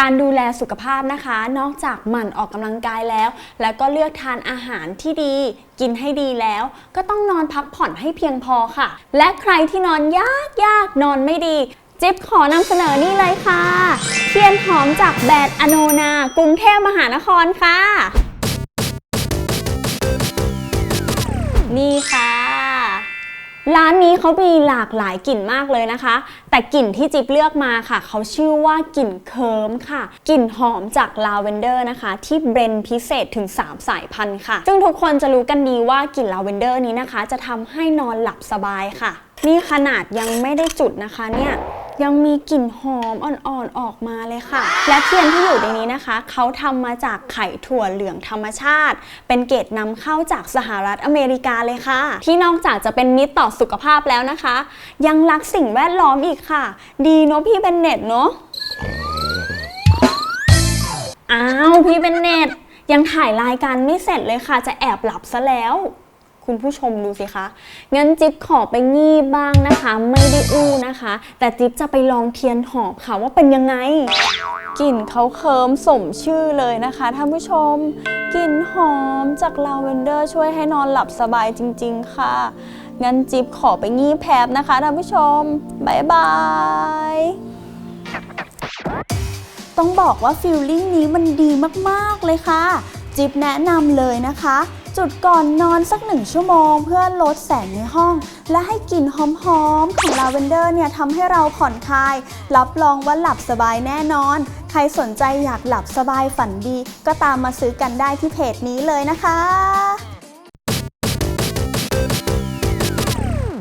การดูแลสุขภาพนะคะ นอกจากหมั่นออกกำลังกายแล้ว แล้วก็เลือกทานอาหารที่ดี กินให้ดีแล้ว ก็ต้องนอนพักผ่อนให้เพียงพอค่ะ และใครที่นอนยากยากนอนไม่ดีจิ๊บขอนำเสนอนี่เลยค่ะ เทียนหอมจากแบรนด์อโนนากรุงเทพมหานครค่ะ ร้านนี้เขามีหลากหลายกลิ่นมากเลยนะคะ แต่กลิ่นที่จิ๊บเลือกมาค่ะ เขาชื่อว่ากลิ่นเคิร์มค่ะ กลิ่นหอมจากลาเวนเดอร์นะคะ ที่เบรนพิเศษถึง 3 สายพันธุ์ค่ะ ซึ่งทุกคนจะรู้กันดีว่ากลิ่นลาเวนเดอร์นี้นะคะ จะทำให้นอนหลับสบายค่ะ นี่ขนาดยังไม่ได้จุดนะคะเนี่ย ยังมีกลิ่นหอมอ่อนๆออกมาเลยค่ะ และเทียนที่อยู่ในนี้นะคะ เขาทำมาจากไข่ถั่วเหลืองธรรมชาติ เป็นเกรดนำเข้าจากสหรัฐอเมริกาเลยค่ะ ที่นอกจากจะเป็นมิตรต่อสุขภาพแล้วนะคะ ยังรักสิ่งแวดล้อมอีกค่ะ ดีเนาะพี่เบนเน็ตเนาะอ้าวพี่เบนเน็ตยังถ่ายรายการไม่เสร็จเลยค่ะ จะแอบหลับซะแล้ว คุณผู้ชมดูสิคะ งั้นจิ๊บขอไปงีบบ้างนะคะ ไม่ได้อู้นะคะ แต่จิ๊บจะไปลองเทียนหอมค่ะว่าเป็นยังไง กลิ่นเขาเคิมสมชื่อเลยนะคะท่านผู้ชม กลิ่นหอมจากลาเวนเดอร์ช่วยให้นอนหลับสบายจริง ๆ ค่ะ งั้นจิ๊บขอไปงีบแพบนะคะท่านผู้ชมบายบายต้องบอกว่าฟิลลิ่งนี้มันดีมากๆเลยค่ะ จิ๊บแนะนำเลยนะคะจุดก่อนนอนสักหนึ่งชั่วโมง เพื่อลดแสงในห้อง และให้กลิ่นหอมๆ ของลาเวนเดอร์เนี่ยทำให้เราผ่อนคลาย รับรองว่าหลับสบายแน่นอน ใครสนใจอยากหลับสบายฝันดี ก็ตามมาซื้อกันได้ที่เพจนี้เลยนะคะ